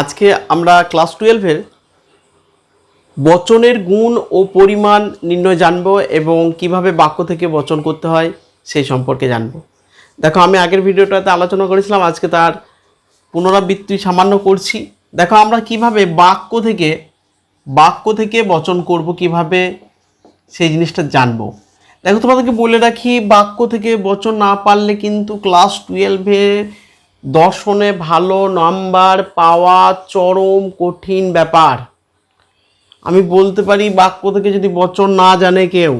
আজকে আমরা ক্লাস টুয়েলভের বচনের গুণ ও পরিমাণ নির্ণয় জানব এবং কীভাবে বাক্য থেকে বচন করতে হয় সেই সম্পর্কে জানব। দেখো, আমি আগের ভিডিওটাতে আলোচনা করেছিলাম, আজকে তার পুনরাবৃত্তি সামান্য করছি। দেখো, আমরা কীভাবে বাক্য থেকে বাক্য থেকে বচন করব, কীভাবে সেই জিনিসটা জানব। দেখো, তোমাদেরকে বলে রাখি, বাক্য থেকে বচন না পারলে কিন্তু ক্লাস টুয়েলভে দর্শনে ভালো নাম্বার পাওয়া চরম কঠিন ব্যাপার। আমি বলতে পারি, বাক্য থেকে যদি বচন না জানে কেউ,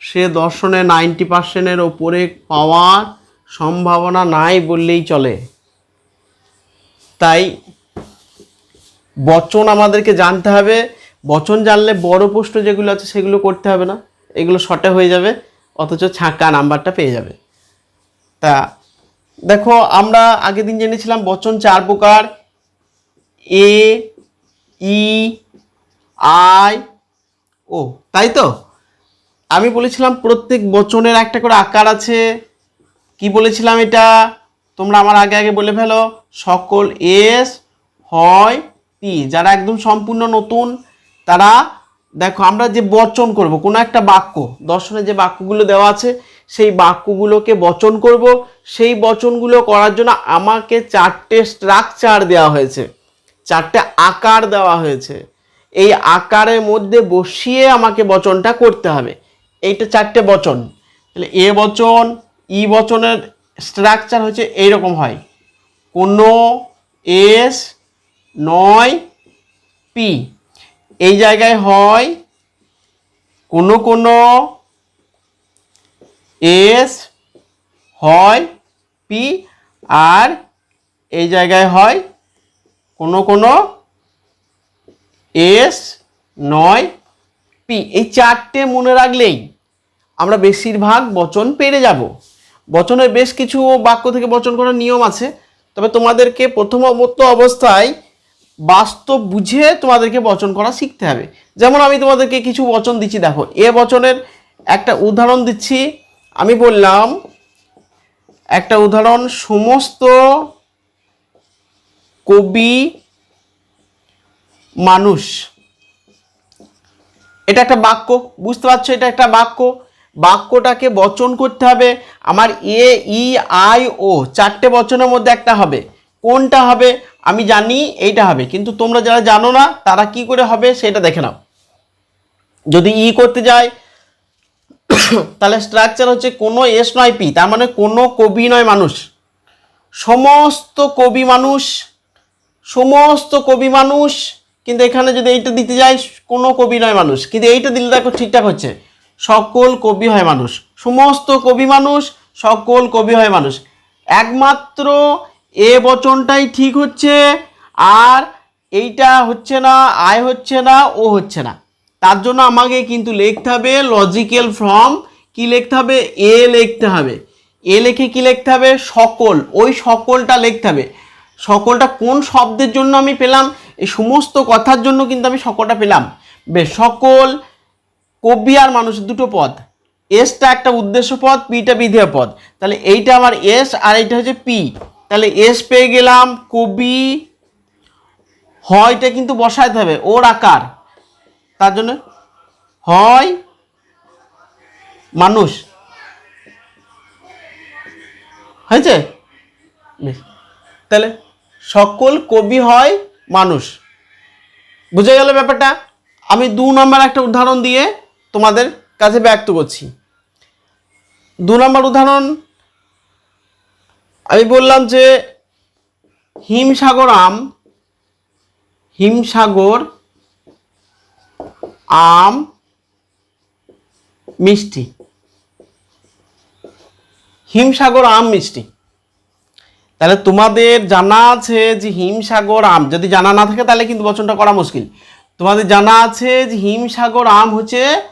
সে দর্শনে নাইনটি পার্সেন্টের ওপরে পাওয়ার সম্ভাবনা নাই বললেই চলে। তাই বচন আমাদেরকে জানতে হবে। বচন জানলে বড় প্রশ্ন যেগুলো আছে সেগুলো করতে হবে না। এগুলো শর্টে হয়ে যাবে, অথচ ছাঁকা নাম্বারটা পেয়ে যাবে। তা দেখো, আমরা আগের দিন জেনেছিলাম বচন চার প্রকার। এ, ই, আই, ও, তাই তো? আমি বলেছিলাম প্রত্যেক বচনের একটা করে আকার আছে। কি বলেছিলাম এটা? তোমরা আমার আগে আগে বলে ফেলো, সকল এস হয় পি যারা একদম সম্পূর্ণ নতুন, তারা, দেখো, আমরা যে বচন করব, কোনো একটা বাক্য, দর্শনে যে বাক্যগুলো দেওয়া আছে সেই বাক্যগুলোকে বচন করব। সেই বচনগুলো করার জন্য আমাকে চারটে স্ট্রাকচার দেওয়া হয়েছে। চারটে আকার দেওয়া হয়েছে। এই আকারের মধ্যে বসিয়ে আমাকে বচনটা করতে হবে। এইটা চারটে বচন। তাহলে এ বচন, ই বচনের স্ট্রাকচার হচ্ছে এইরকম হয়। কোনো এস নয় পি। এই জায়গায় হয় কোনো কোনো এস হয় পি আর এই জায়গায় হয় কোনো কোনো এস নয় পি এই চারটে মনে রাখলেই আমরা বেশিরভাগ বচন পেরে যাব। বচনের বেশ কিছু বাক্য থেকে বচন করার নিয়ম আছে। তবে তোমাদেরকে প্রথমত অবস্থায় বাস্তব বুঝে তোমাদেরকে বচন করা শিখতে হবে। যেমন আমি তোমাদেরকে কিছু বচন দিচ্ছি, দেখো। এ বচনের একটা উদাহরণ দিচ্ছি। আমি বললাম, একটা উদাহরণ, সমস্ত কবি মানুষ, এটা একটা বাক্য, বুঝতে পারছ? এটা একটা বাক্য। বাক্যটাকে বচন করতে হবে। আমার এ, ই, আই, ও চারটে বচনের মধ্যে একটা হবে। কোনটা হবে? আমি জানি এইটা হবে। কিন্তু তোমরা যারা জানো না, তারা কি করে হবে সেটা দেখে নাও। যদি ই করতে যায় তাহলে স্ট্রাকচার হচ্ছে কোনো এস নয় পি তার মানে কোনো কবি নয় মানুষ। সমস্ত কবি মানুষ, সমস্ত কবি মানুষ, কিন্তু এখানে যদি এইটা দিতে যাই, কোনো কবি নয় মানুষ। কিন্তু এইটা দিলে দেখো ঠিকঠাক হচ্ছে। সকল কবি হয় মানুষ। সমস্ত কবি মানুষ, সকল কবি হয় মানুষ। একমাত্র এ বচনটাই ঠিক হচ্ছে, আর এইটা হচ্ছে না, আয় হচ্ছে না, ও হচ্ছে না। তার জন্য আমাকে কিন্তু লিখতে হবে লজিক্যাল ফর্ম কি লিখতে হবে? এ লিখতে হবে। এ লিখে কি লিখতে হবে? সকল। ওই সকলটা লিখতে হবে। সকলটা কোন শব্দের জন্য আমি পেলাম? এই সমস্ত কথার জন্য কিন্তু আমি সকলটা পেলাম। বেশ, সকল, কবি আর মানুষ, দুটো পদ। এসটা একটা উদ্দেশ্য পদ পিটা বিধেয় পদ। তাহলে এইটা আমার এস আর এইটা হচ্ছে পি তাহলে এস পেয়ে গেলাম কবি, হয়টা কিন্তু বসাইতে হবে। ওর আকার। তার জন্য? হয় মানুষ। হয়েছে? তাহলে সকল কবি হয় মানুষ। বুঝে গেল ব্যাপারটা? আমি দু নম্বর একটা উদাহরণ দিয়ে তোমাদের কাছে ব্যক্ত করছি। দু নম্বর উদাহরণ, আমি বললাম যে হিমসাগর আম, হিমসাগর আম, মিষ্টি। হিমসাগর আম, মিষ্টি। তাহলে তোমাদের জানা আছে যে হিমসাগর আম, যদি জানা না থাকে তাহলে কিন্তু বচনটা করা মুশকিল। তোমাদের জানা আছে যে হিমসাগর আম হচ্ছে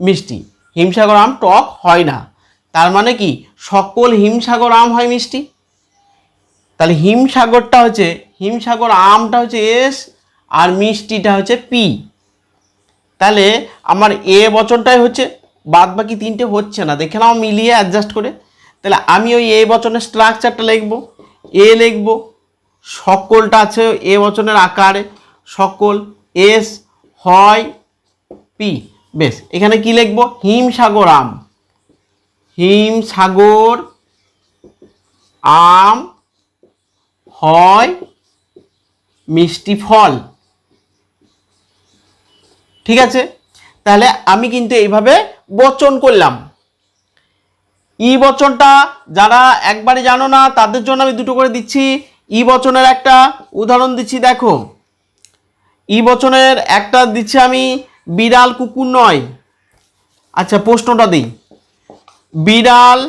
মিষ্টি। হিমসাগর আম টক হয় না। তার মানে কি? সকল হিমসাগর আম হয় মিষ্টি। তাহলে হিমসাগরটা হচ্ছে হিমসাগর আমটা হচ্ছে এস আর মিষ্টিটা হচ্ছে পি। তাহলে আমার এ বচনটাই হচ্ছে বাদ বাকি তিনটে হচ্ছে না। দেখে নাও, মিলিয়ে অ্যাডজাস্ট করে। তাহলে আমি ওই এ বচনের স্ট্রাকচারটা লিখব, এ লিখব, সকলটা আছে এ বচনের আকারে, সকল এস, হয়, পি, বেশ। এখানে কি লিখব? হিম সাগর আম। হিম সাগর আম, হয়, মিষ্টি ফল। ঠিক আছে? তাহলে আমি কিন্তু এইভাবে বচন করলাম। ই বচনটা যারা একবারে জানো না, তাদের জন্য আমি দুটো করে দিচ্ছি। ই বচনের একটা উদাহরণ দিচ্ছি, দেখো। ই বচনের একটা দিচ্ছি আমি বিড়াল কুকুর নয়। আচ্ছা প্রশ্নটা দিই। বিড়াল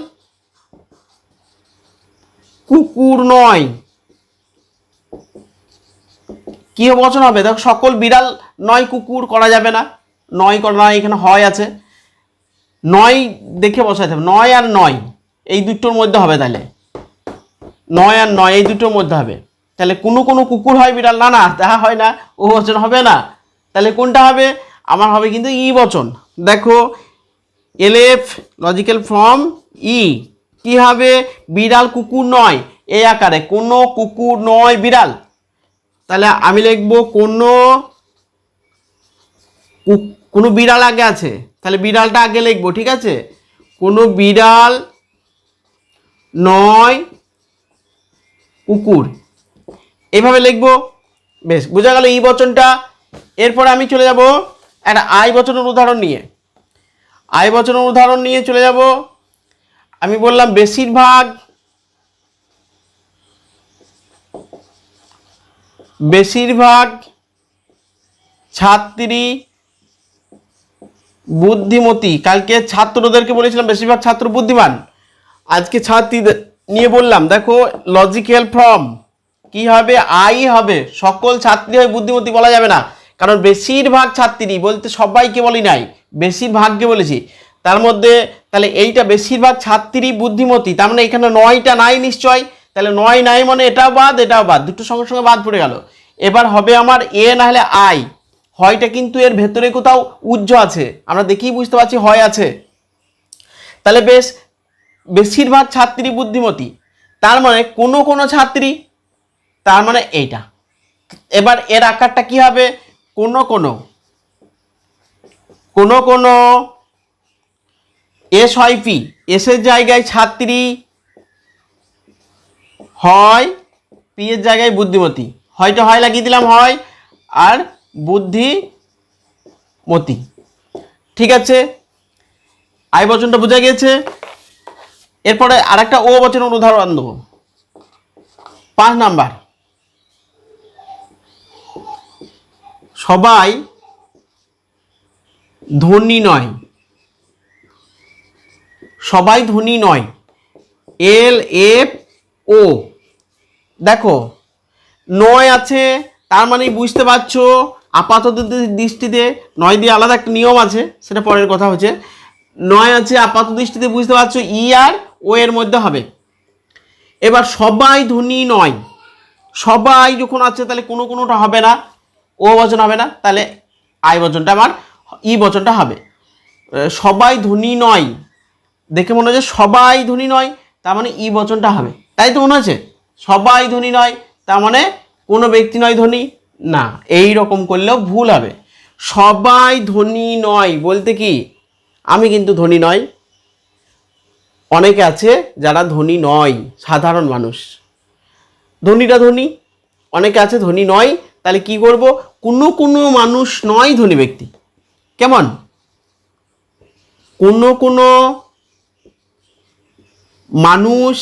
কুকুর নয়। কি বচন হবে? দেখো, সকল বিড়াল নয় কুকুর করা যাবে না। নয় করা নয় এখানে হয় আছে। নয় দেখে বসাতে হবে নয় আর নয়, এই দুটোর মধ্যে হবে তাহলে। নয় আর নয়, এই দুটোর মধ্যে হবে। তাহলে কোনো কোনো কুকুর হয় বিড়াল? না না তাহা হয় না। ও বচন হবে না। তাহলে কোনটা হবে? আমার হবে কিন্তু ই বচন। দেখো, এলএফ, লজিক্যাল ফর্ম, ই। কি হবে? বিড়াল, কুকুর নয়। এই আকারে কোনো কুকুর নয় বিড়াল। তাহলে আমি লিখব কোনো কোনো বিড়াল আগে আছে? তাহলে বিড়ালটা আগে লিখব, ঠিক আছে? কোনো বিড়াল নয় কুকুর। এভাবে লিখব। বেশ, বোঝা গেল ই বচনটা। এরপরে আমি চলে যাব একটা আয় বচনের উদাহরণ নিয়ে। আয় বচনের উদাহরণ নিয়ে চলে যাব। আমি বললাম, বেশিরভাগ বেশিরভাগ ছাত্রী বুদ্ধিমতী। কালকে ছাত্রদেরকে বলেছিলাম বেশিরভাগ ছাত্র বুদ্ধিমান। আজকে ছাত্রীদের নিয়ে বললাম, দেখো লজিক্যাল ফর্ম কি হবে? আই হবে। সকল ছাত্রী হয় বুদ্ধিমতী বলা যাবে না। কারণ বেশিরভাগ ছাত্রী বলতে সবাইকে বলি নাই, বেশিরভাগকে বলেছি। তার মধ্যে তাহলে এইটা বেশিরভাগ ছাত্রী বুদ্ধিমতী। তার মানে এখানে নয়টা নাই নিশ্চয়। তাহলে নয় নাই মানে এটাও বাদ এটাও বাদ, দুটো সঙ্গে সঙ্গে বাদ পড়ে গেল। এবার হবে আমার এ না হলে আই। হয়টা কিন্তু এর ভেতরে কোথাও উজ্জ আছে। আমরা দেখেই বুঝতে পারছি হয় আছে। তাহলে বেশ, বেশিরভাগ ছাত্রী বুদ্ধিমতী। তার মানে কোনো কোনো ছাত্রী, তার মানে এইটা। এবার এর আকারটা কি হবে? কোনো কোনো কোনো কোনো, এস হয় পি, এসের জায়গায় ছাত্রী হয় পি এর জায়গায় বুদ্ধিমতী। হয়তো হয় লাগিয়ে দিলাম, হয় আর বুদ্ধিমতী। ঠিক আছে? আই বচনটা বোঝা গেছে এরপরে আরেকটা ও বচনের উদাহরণ দেবো। পাঁচ নাম্বার। সবাই ধনী নয়। সবাই ধনী নয়। L, F, O. দেখো, নয় আছে, তার মানে বুঝতে পারছ, আপাতত দৃষ্টিতে নয় দিয়ে আলাদা একটা নিয়ম আছে, সেটা পরের কথা হচ্ছে। নয় আছে, আপাত দৃষ্টিতে বুঝতে পারছ ই আর ও এর মধ্যে হবে। এবার সবাই ধনী নয়। সবাই যখন আছে, তাহলে কোনো কোনোটা হবে না। ও বচন হবে না, তাহলে আই বচনটা আমার ই বচনটা হবে। সবাই ধনী নয়। দেখে মনে হচ্ছে সবাই ধনী নয়, তার মানে ই বচনটা হবে। তাই তো মনে হচ্ছে? সবাই ধনী নয়, তার মানে কোনো ব্যক্তি নয় ধনী। না, এই রকম করলেও ভুল হবে। সবাই ধনী নয় বলতে কি? আমি কিন্তু ধনী নয় অনেকে আছে যারা ধনী নয়, সাধারণ মানুষ। ধনীরা ধনী, অনেকে আছে ধনী নয়, তাহলে কি করব? কোনো কোনো মানুষ নয় ধনী ব্যক্তি। কেমন? কোনো কোনো মানুষ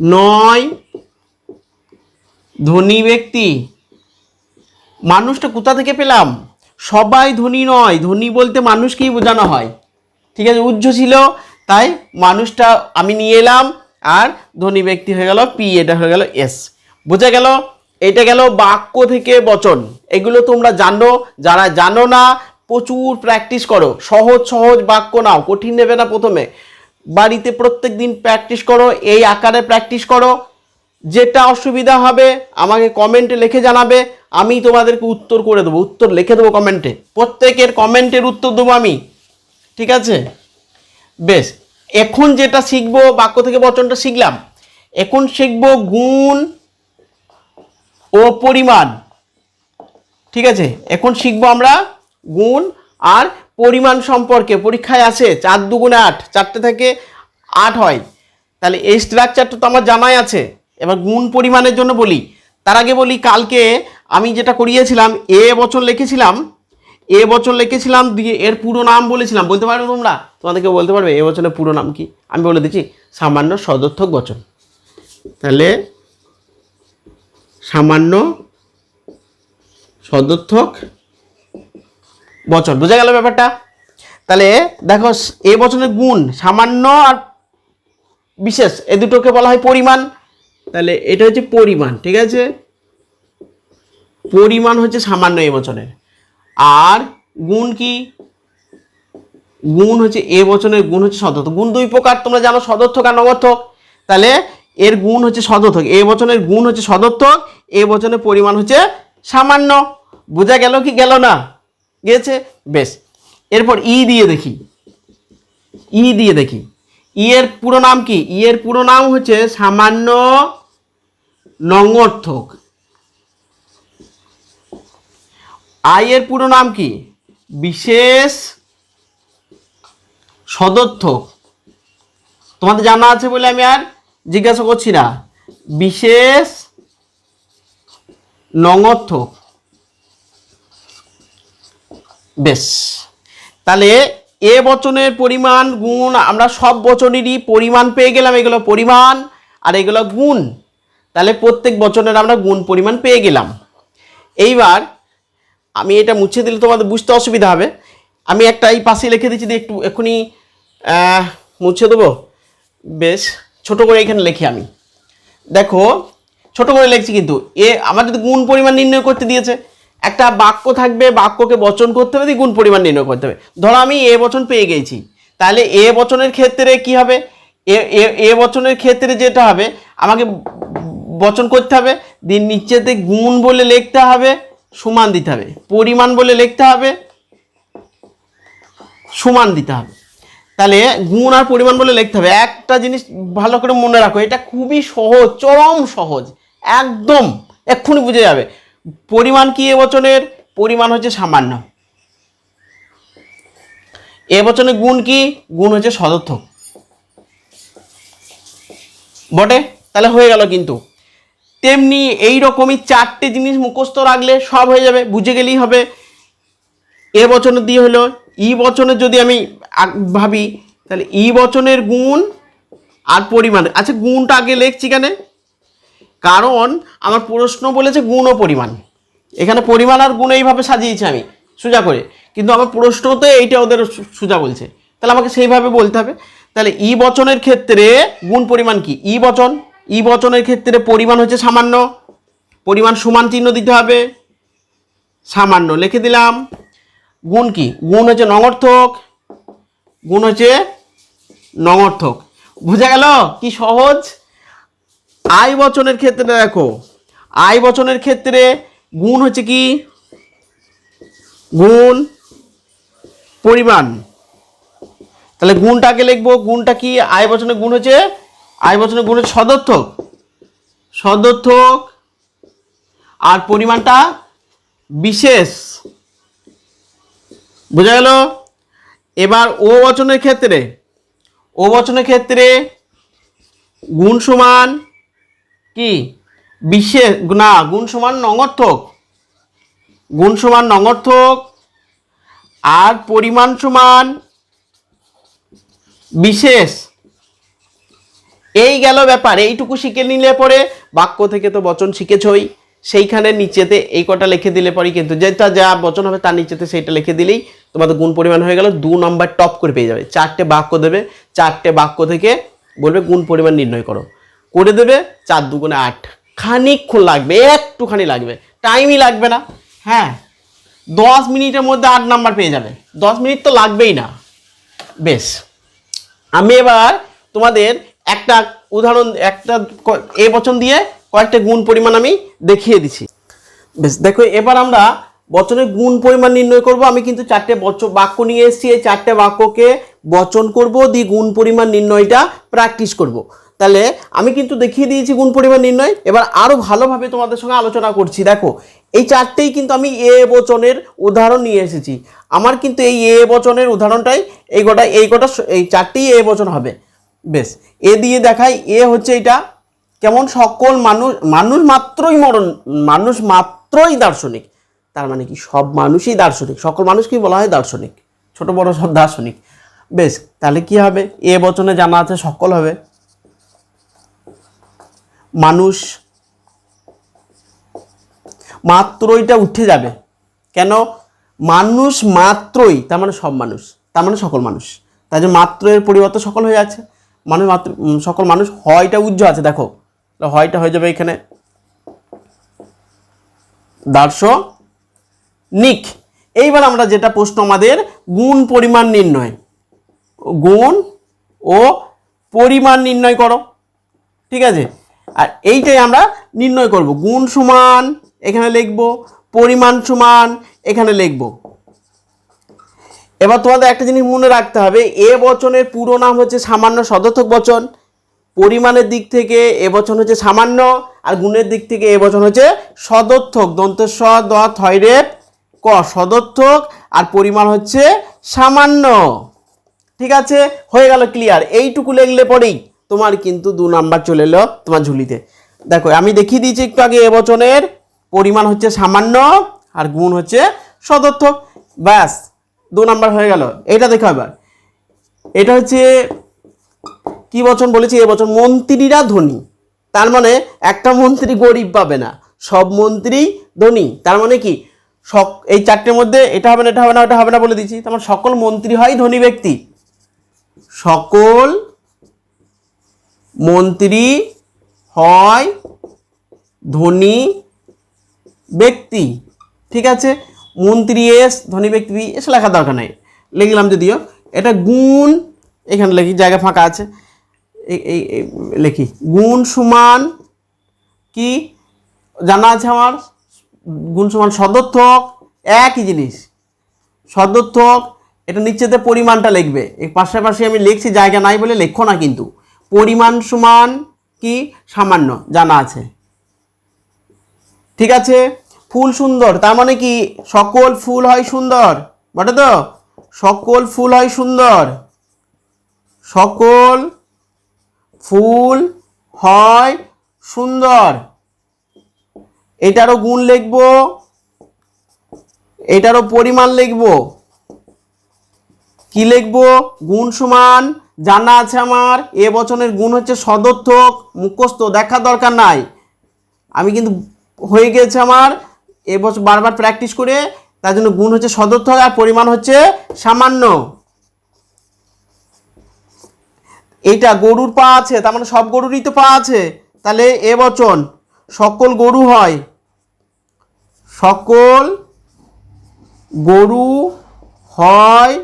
নয় ধনী ব্যক্তি। মানুষটা কোথা থেকে পেলাম? সবাই ধনী নয়। ধনী বলতে মানুষকেই বোঝানো হয়। ঠিক আছে উজ্জ্ব ছিল, তাই মানুষটা আমি নিয়ে এলাম, আর ধনী ব্যক্তি হয়ে গেল পি এটা হয়ে গেল এস বোঝা গেল? এটা গেল বাক্য থেকে বচন। এগুলো তোমরা জানো, যারা জানো না, প্রচুর প্র্যাকটিস করো। সহজ সহজ বাক্য নাও, কঠিন নেবে না প্রথমে। বাড়িতে প্রত্যেক দিন প্র্যাকটিস করো, এই আকারে প্র্যাকটিস করো। যেটা অসুবিধা হবে, আমাকে কমেন্টে লিখে জানাবে, আমি তোমাদেরকে উত্তর করে দেবো। উত্তর লিখে দেবো কমেন্টে প্রত্যেকের কমেন্টের উত্তর দেবো আমি। ঠিক আছে? বেশ। এখন যেটা শিখব, বাক্য থেকে বচনটা শিখলাম। এখন শিখব গুণ ও পরিমাণ। ঠিক আছে? এখন শিখব আমরা গুণ আর পরিমাণ সম্পর্কে পরীক্ষায় আছে চার দুগুণে আট, চারটে থেকে আট হয়। তাহলে এই স্ট্রাকচারটা তো আমার জানাই আছে। এবার গুণ পরিমাণের জন্য বলি। তার আগে বলি, কালকে আমি যেটা করিয়েছিলাম, এ বছর লিখেছিলাম, এ বছর লিখেছিলাম, দিয়ে এর পুরো নাম বলেছিলাম। বলতে পারবে তোমরা? তোমাদেরকে বলতে পারবে, এ বছরের পুরো নাম কি? আমি বলে দিচ্ছি, সামান্য সদর্থক বচন। তাহলে সামান্য সদর্থক বচন, বোঝা গেল ব্যাপারটা? তাহলে দেখো, এ বচনের গুণ সামান্য আর বিশেষ, এ দুটোকে বলা হয় পরিমাণ। তাহলে এটা হচ্ছে পরিমাণ, ঠিক আছে? পরিমাণ হচ্ছে সামান্য এ বচনের। আর গুণ কি? গুণ হচ্ছে, এ বচনের গুণ হচ্ছে সদর্থক। গুণ দুই প্রকার, তোমরা জানো সদর্থক আর নগর্থক তাহলে এর গুণ হচ্ছে সদর্থক। এ বচনের গুণ হচ্ছে সদর্থক, এ বচনের পরিমাণ হচ্ছে সামান্য। বোঝা গেল কি গেল না? গিয়েছে? বেশ। এরপর ই দিয়ে দেখি। ই দিয়ে দেখি। ই এর পুরো নাম কি? ই এর পুরো নাম হচ্ছে সামান্য নঙর্থক আই এর পুরো নাম কি? বিশেষ সদর্থক। তোমাদের জানা আছে বলে আমি আর জিজ্ঞাসা করছি না। বিশেষ নঙর্থক বেশ। তাহলে এ বচনের পরিমাণ গুণ, আমরা সব বচনেরই পরিমাণ পেয়ে গেলাম। এগুলো পরিমাণ আর এগুলো গুণ। তাহলে প্রত্যেক বচনের আমরা গুণ পরিমাণ পেয়ে গেলাম। এইবার আমি এটা মুছে দিলে তোমাদের বুঝতে অসুবিধা হবে। আমি একটা এই পাশে লিখে দিচ্ছি একটু এক্ষুনি মুছে দেবো। বেশ, ছোট করে এখানে লিখি আমি। দেখো, ছোট করে লিখছি কিন্তু। এ, আমার যদি গুণ পরিমাণ নির্ণয় করতে দিয়েছে একটা বাক্য থাকবে, বাক্যকে বচন করতে হবে গুণ পরিমাণ নির্ণয় করতে হবে। ধরো আমি এ বচন পেয়ে গেছি। তাহলে এ বচনের ক্ষেত্রে কি হবে? এ- এ বচনের ক্ষেত্রে যেটা হবে, আমাকে বচন করতে হবে, দিন নিচেতে গুণ বলে লিখতে হবে, সমান দিতে হবে। পরিমাণ বলে লিখতে হবে, সমান দিতে হবে। তাহলে গুণ আর পরিমাণ বলে লিখতে হবে। একটা জিনিস ভালো করে মনে রাখো, এটা খুবই সহজ, চরম সহজ, একদম, এক্ষুনি বুঝে যাবে। পরিমাণ কি এ বচনের? পরিমাণ হচ্ছে সামান্য। এ বচনের গুণ কি? গুণ হচ্ছে সদর্থক। বটে? তাহলে হয়ে গেল কিন্তু। তেমনি এই রকমই চারটে জিনিস মুখস্থ রাখলে সব হয়ে যাবে, বুঝে গেলেই হবে। এ বচনের দিয়ে হলো, ই বচনের যদি আমি ভাবি, তাহলে ই বচনের গুণ আর পরিমাণ। আচ্ছা গুণটা আগে লিখছি কেন? কারণ আমার প্রশ্ন বলেছে গুণ ও পরিমাণ। এখানে পরিমাণ আর গুণ এইভাবে সাজিয়েছি আমি, সোজা করে। কিন্তু আমার প্রশ্নতে এইটা ওদের সোজা বলছে। তাহলে আমাকে সেইভাবে বলতে হবে। তাহলে ই বচনের ক্ষেত্রে গুণ পরিমাণ কি? ই বচন? ই বচনের ক্ষেত্রে পরিমাণ হচ্ছে সামান্য। পরিমাণ সমান চিহ্ন দিতে হবে। সামান্য লিখে দিলাম। গুণ কি? গুণ হচ্ছে নঙর্থক। গুণ হচ্ছে নঙর্থক। বুঝা গেল? কি সহজ? আই বচনের ক্ষেত্রে দেখো আই বচনের ক্ষেত্রে গুণ হচ্ছে কি? গুণ পরিমাণ। তাহলে গুণটাকে লিখব, গুণটা কি? আয় বচনের গুণ হচ্ছে, আয় বচনের গুণ হচ্ছে সদর্থক। সদর্থক আর পরিমাণটা বিশেষ। বোঝা গেল? এবার ও বচনের ক্ষেত্রে, ও বচনের ক্ষেত্রে গুণ সমান কি? বিশেষ না, গুণ সমান নঙর্থক গুণ সমান নঙর্থক আর পরিমাণ সমান বিশেষ। এই গেল ব্যাপার, এইটুকু শিখে নিলে পরে বাক্য থেকে তো বচন শিখেছই। সেইখানে নিচেতে এই কটা লিখে দিলে পরে কিন্তু যেটা যা বচন হবে তার নিচেতে সেইটা লিখে দিলেই তোমাদের গুণ পরিমাণ হয়ে গেল, দু নম্বর টপ করে পেয়ে যাবে। চারটে বাক্য দেবে, চারটে বাক্য থেকে বলবে গুণ পরিমাণ নির্ণয় করো। করে দেবে চার দুগুণে আট। খানিকক্ষণ লাগবে, একটুখানি লাগবে। টাইমই লাগবে না। হ্যাঁ দশ মিনিটের মধ্যে আট নাম্বার পেয়ে যাবে। দশ মিনিট তো লাগবেই না। বেশ, আমি এবার তোমাদের একটা উদাহরণ, একটা এ বচন দিয়ে কয়েকটা গুণ পরিমাণ আমি দেখিয়ে দিচ্ছি। বেশ, দেখো, এবার আমরা বচনের গুণ পরিমাণ নির্ণয় করব। আমি কিন্তু চারটে বচ, বাক্য নিয়ে এসেছি। এই চারটে বাক্যকে বচন করব, দিয়ে গুণ পরিমাণ নির্ণয়টা প্র্যাকটিস করব। তাহলে আমি কিন্তু দেখিয়ে দিয়েছি গুণ পরিমাণ নির্ণয়। এবার আরও ভালোভাবে তোমাদের সঙ্গে আলোচনা করছি। দেখো, এই চারটেই কিন্তু আমি এ বচনের উদাহরণ নিয়ে এসেছি। আমার কিন্তু এই এ বচনের উদাহরণটাই এই গোটা এই গোটা এই চারটেই এ বচন হবে। বেশ, এ দিয়ে দেখাই, এ হচ্ছে এটা কেমন? সকল মানুষ মানুষ মাত্রই মরণ, মানুষ মাত্রই দার্শনিক। তার মানে কি? সব মানুষই দার্শনিক। সকল মানুষকেই বলা হয় দার্শনিক। ছোট, বড় সব দার্শনিক। বেশ, তাহলে কি হবে? এ বচনে জানা আছে সকল হবে। মানুষ মাত্রইটা উঠে যাবে। কেন? মানুষ মাত্রই, তার মানে সব মানুষ, তার মানে সকল মানুষ। তাই জন্য মাত্রের পরিবর্তে সকল হয়ে যাচ্ছে মানুষ মাত্র সকল মানুষ, হয়টা উজ্জ্ব আছে, দেখো। হয়টা হয়ে যাবে এখানে। দার্শনিক। এইবার আমরা যেটা প্রশ্ন, আমাদের গুণ পরিমাণ নির্ণয়। গুণ ও পরিমাণ নির্ণয় করো। ঠিক আছে? আর এইটাই আমরা নির্ণয় করব। গুণ সমান, এখানে লিখব। পরিমাণ সমান, এখানে লিখব। এবার তোমাদের একটা জিনিস মনে রাখতে হবে, এ বচনের পুরো নাম হচ্ছে সামান্য সদর্থক বচন। পরিমাণের দিক থেকে এ বচন হচ্ছে সামান্য, আর গুণের দিক থেকে এ বচন হচ্ছে সদর্থক। দন্তস্ব দ থয়রেপ ক, সদর্থক, আর পরিমাণ হচ্ছে সামান্য। ঠিক আছে? হয়ে গেল ক্লিয়ার এইটুকু লিখলে পরেই তোমার কিন্তু দু নাম্বার চলে এলো তোমার ঝুলিতে। দেখো, আমি দেখিয়ে দিয়েছি একটু আগে এবছরের পরিমাণ হচ্ছে সামান্য আর গুণ হচ্ছে সদর্থক ব্যাস, দু নাম্বার হয়ে গেল। এটা দেখো এবার। এটা হচ্ছে কি বচন বলেছি? এবছর মন্ত্রীরা ধনী। তার মানে একটা মন্ত্রী গরিব পাবে না, সব মন্ত্রী ধনী। তার মানে কি? সক, এই চারটের মধ্যে এটা হবে না, এটা হবে না, ওটা হবে না বলে দিচ্ছি তার মানে সকল মন্ত্রী হয় ধনী ব্যক্তি। সকল মন্ত্রী হয় ধনী ব্যক্তি। ঠিক আছে? মন্ত্রী এস, ধনী ব্যক্তি এসে লেখার দরকার নাই। লিখলাম যদিও। এটা গুণ, এখানে লিখি, জায়গা ফাঁকা আছে। এই লিখি। গুণ সমান কি? জানা আছে আমার? গুণ সমান সদর্থক, একই জিনিস। সদর্থক, এটা নিচেতে পরিমাণটা লিখবে। পাশাপাশি আমি লিখছি, জায়গা নাই বলে লেখো না কিন্তু। পরিমাণ সমান কি সামান্য, জানা আছে। ঠিক আছে? ফুল সুন্দর, তার মানে কি সকল ফুল হয় সুন্দর? বটে তো? সকল ফুল হয় সুন্দর। সকল ফুল হয় সুন্দর। এটারও গুণ লিখব, এটারও পরিমাণ লিখব। কি লিখব? গুণ সমান জানা আছে আমার, এ বচনের গুণ হচ্ছে সদর্থক, মুখস্থ দেখার দরকার নাই। আমি কিন্তু হয়ে গেছে আমার এবছর বারবার প্র্যাকটিস করে, তার জন্য গুণ হচ্ছে সদর্থক আর পরিমাণ হচ্ছে সামান্য। এইটা গরুর পা আছে, তার মানে সব গরুরই তো পা আছে। তাহলে এ বচন, সকল গরু হয়। সকল গরু হয়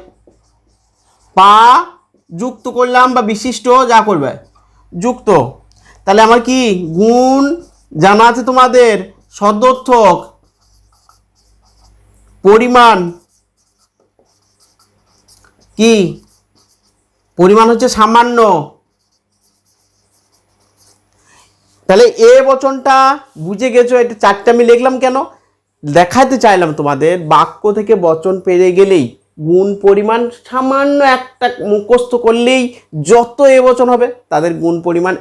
পা যুক্ত করলাম বা বিশিষ্ট যা করবে, যুক্ত। তাহলে আমার কি গুণ জানা আছে তোমাদের? সদর্থক, পরিমাণ কি? পরিমাণ হচ্ছে সামান্য। তাহলে এ বচনটা বুঝে গেছো, এটা চারটে আমি লিখলাম কেন? দেখাতে চাইলাম তোমাদের, বাক্য থেকে বচন পেরে গেলেই। গুণ পরিমাণ সামান্য একটা মুখস্থ করলেই যত এ বচন হবে তাদের গুণ পরিমাণ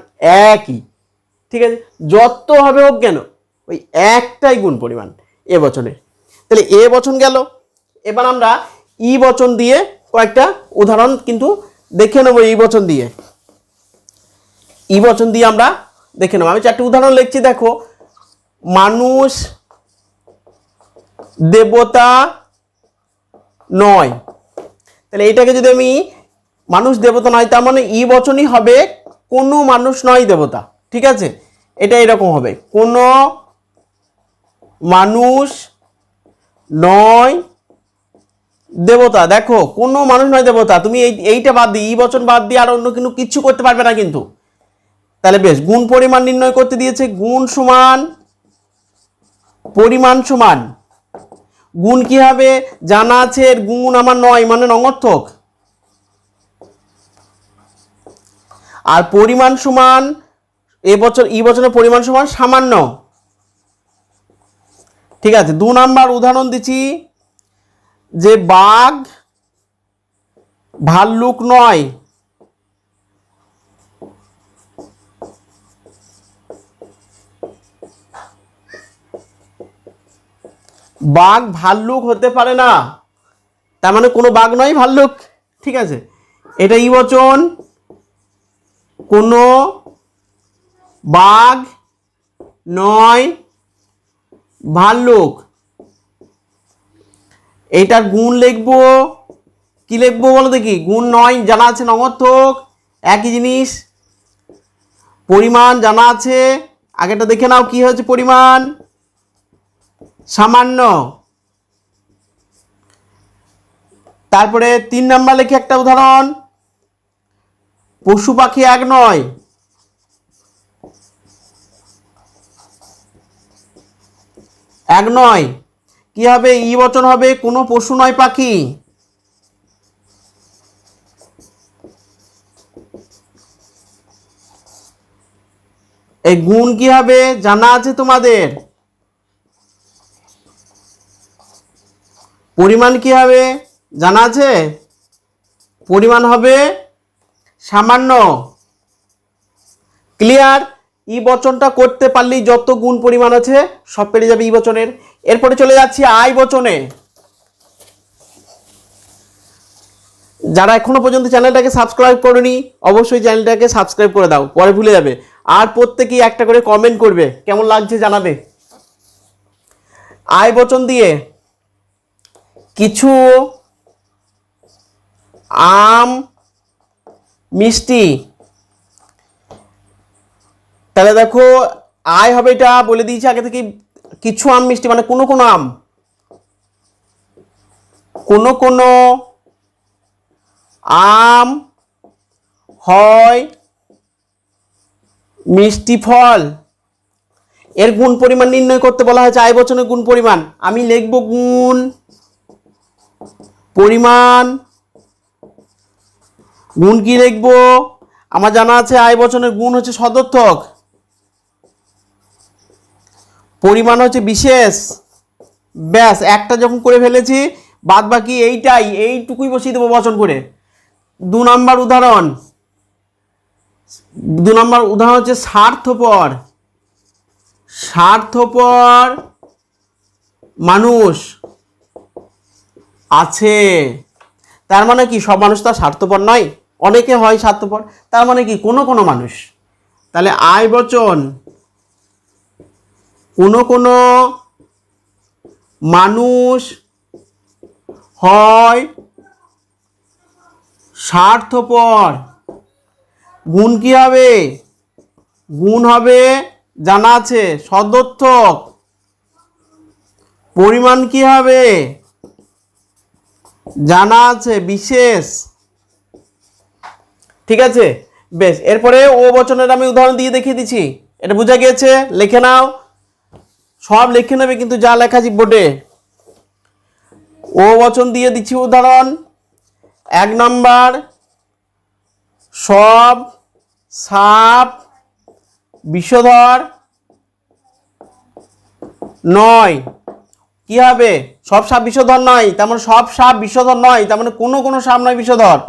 একই। ঠিক আছে? যত হবে হোক কেন, ওই একটাই গুণ পরিমাণ এ বচনে তাহলে এ বচন গেল, এবার আমরা ই বচন দিয়ে কয়েকটা উদাহরণ কিন্তু দেখে নেব এই বচন দিয়ে। ই বচন দিয়ে আমরা দেখে নেব। আমি চারটি উদাহরণ লিখছি, দেখো। মানুষ, দেবতা নয়। তাহলে এটাকে যদি আমি মানুষ দেবতা নয়, তার মানে ই বচনই হবে কোনো মানুষ নয় দেবতা, ঠিক আছে? এটা এরকম হবে। কোনো মানুষ নয় দেবতা। দেখো, কোনো মানুষ নয় দেবতা। তুমি এই, এইটা বাদ দিয়ে, ই বচন বাদ দিয়ে আর অন্য কিন্তু কিচ্ছু করতে পারবে না কিন্তু। তাহলে বেশ, গুণ পরিমাণ নির্ণয় করতে দিয়েছে। গুণ সমান, পরিমাণ সমান। গুণ কি হবে? জানা আছে এর গুণ আমার নয় মানে নঙর্থক আর পরিমাণ সমান এবছর এই বছরের পরিমাণ সমান সামান্য। ঠিক আছে, দু নাম্বার উদাহরণ দিচ্ছি, যে বাঘ ভাল্লুক নয় বাঘ ভাল্লুক হতে পারে না, তার মানে কোনো বাঘ নয় ভাল্লুক, ঠিক আছে? এটা ই বচন কোনো বাঘ নয় ভাল্লুক। এইটার গুণ লিখব, কি লিখব বলো দেখি? গুণ নয় জানা আছে নগর্থক একই জিনিস। পরিমাণ জানা আছে আগেটা দেখে নাও কি হয়েছে পরিমাণ। সামান্য। তারপরে তিন নাম্বার লেখে একটা উদাহরণ। পশু পাখি এক নয়। এক নয়। কি হবে? ই বচন হবে, কোনো পশু নয় পাখি। এই গুণ কি হবে? জানা আছে তোমাদের? পরিমাণ কি হবে? জানা আছে? পরিমাণ হবে সামান্য। ক্লিয়ার ই বচনটা করতে পারলেই যত গুণ পরিমাণ আছে সব পেরে যাবে ই বচনের। এরপরে চলে যাচ্ছি আই বচনে। যারা এখনও পর্যন্ত চ্যানেলটাকে সাবস্ক্রাইব করনি, অবশ্যই চ্যানেলটাকে সাবস্ক্রাইব করে দাও, পরে ভুলে যাবে। আর প্রত্যেকেই একটা করে কমেন্ট করবে, কেমন লাগছে জানাবে। আয় বচন দিয়ে। কিছু আম, মিষ্টি। তাহলে দেখো, আয় হবে এটা বলে দিয়েছি আগে থেকে কিছু আম, মিষ্টি মানে কোনো কোনো আম। কোনো কোনো আম হয় মিষ্টি ফল। এর গুণ পরিমাণ নির্ণয় করতে বলা হয়েছে, আয় বচনের গুণ পরিমাণ। আমি লিখব গুণ। পরিমাণ, গুণ কি লিখব? আমার জানা আছে আয় বচনের গুণ হচ্ছে সদর্থক। পরিমাণ হচ্ছে বিশেষ। ব্যাস, একটা যখন করে ফেলেছি বাদ বাকি এইটাই, এইটুকুই বসিয়ে দেবো বচন করে। দু নম্বর উদাহরণ। দু নম্বর উদাহরণ হচ্ছে স্বার্থপর। স্বার্থপর মানুষ। আছে। তার মানে কি, সব মানুষ তো স্বার্থপর নয়? অনেকে হয় স্বার্থপর, তার মানে কি, কোনো কোনো মানুষ। তাহলে আয় বচন। কোনো কোনো মানুষ হয় স্বার্থপর। গুণ কি হবে? গুণ হবে, জানা আছে, সদর্থক। পরিমাণ কি হবে? জানা আছে, বিশেষ। ঠিক আছে? বেশ, এরপরে ও বচনের আমি উদাহরণ দিয়ে দেখিয়ে দিচ্ছি। এটা বোঝা গিয়েছে? লিখে নাও। সব লিখে নেবে কিন্তু যা লেখা আছে বোর্ডে। ও বচন দিয়ে দিচ্ছি উদাহরণ। এক নম্বর, সব সাপ বিষধর নয়। কি হবে? সব সাপ বিষধর নয় তেমন মানে সব সাপ বিষধর নয়, তার মানে কোনো কোনো সাপ নয় বিষধর।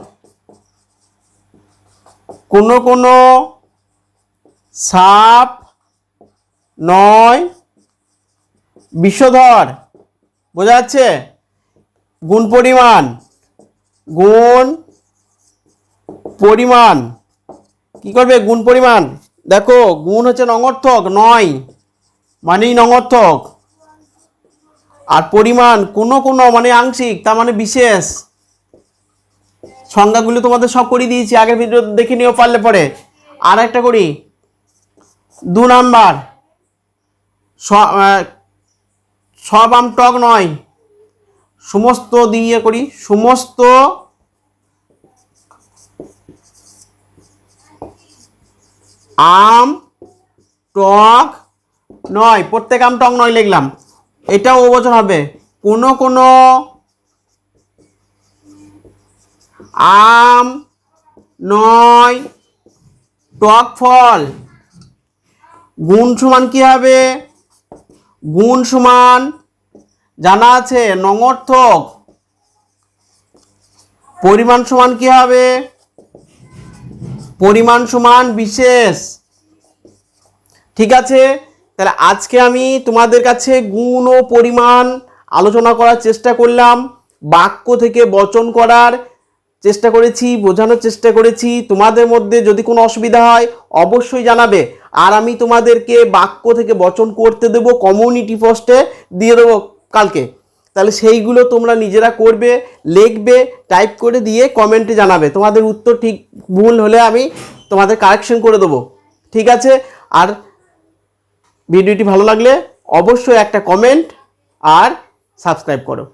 কোনো কোনো সাপ নয় বিষধর। বোঝা যাচ্ছে? গুণ পরিমাণ। গুণ পরিমাণ। কি করবে? গুণ পরিমাণ। দেখো, গুণ হচ্ছে নঙর্থক নয় মানেই নঙর্থক আর পরিমাণ, কোনো কোনো মানে আংশিক, তার মানে বিশেষ। সংজ্ঞাগুলো তোমাদের সব করে দিয়েছি, আগের ভিডিও দেখে নিও পারলে পরে। আর একটা করি। দু নাম্বার। সব আম টক নয়। সমস্ত দিয়ে করি। সমস্ত আম টক নয়। প্রত্যেক আম টক নয় লিখলাম। এটাও বছর হবে। কোনো কোনো আম, নয়, টক ফল। গুণ সমান কি হবে? গুণ সমান, জানা আছে, নঙর্থক। পরিমাণ সমান কি হবে? পরিমাণ সমান বিশেষ। ঠিক আছে? তাহলে আজকে আমি তোমাদের কাছে গুণ ও পরিমাণ আলোচনা করার চেষ্টা করলাম, বাক্য থেকে বচন করার চেষ্টা করেছি, বোঝানোর চেষ্টা করেছি। তোমাদের মধ্যে যদি কোনো অসুবিধা হয়, অবশ্যই জানাবে। আর আমি তোমাদেরকে বাক্য থেকে বচন করতে দেবো কমিউনিটি পোস্টে দিয়ে দেবো কালকে। তাহলে সেইগুলো তোমরা নিজেরা করবে, লিখবে টাইপ করে দিয়ে কমেন্টে জানাবে। তোমাদের উত্তর ঠিক ভুল হলে আমি তোমাদের কারেকশন করে দেবো। ঠিক আছে? আর ভিডিওটি ভালো লাগলে অবশ্যই একটা কমেন্ট আর সাবস্ক্রাইব করো।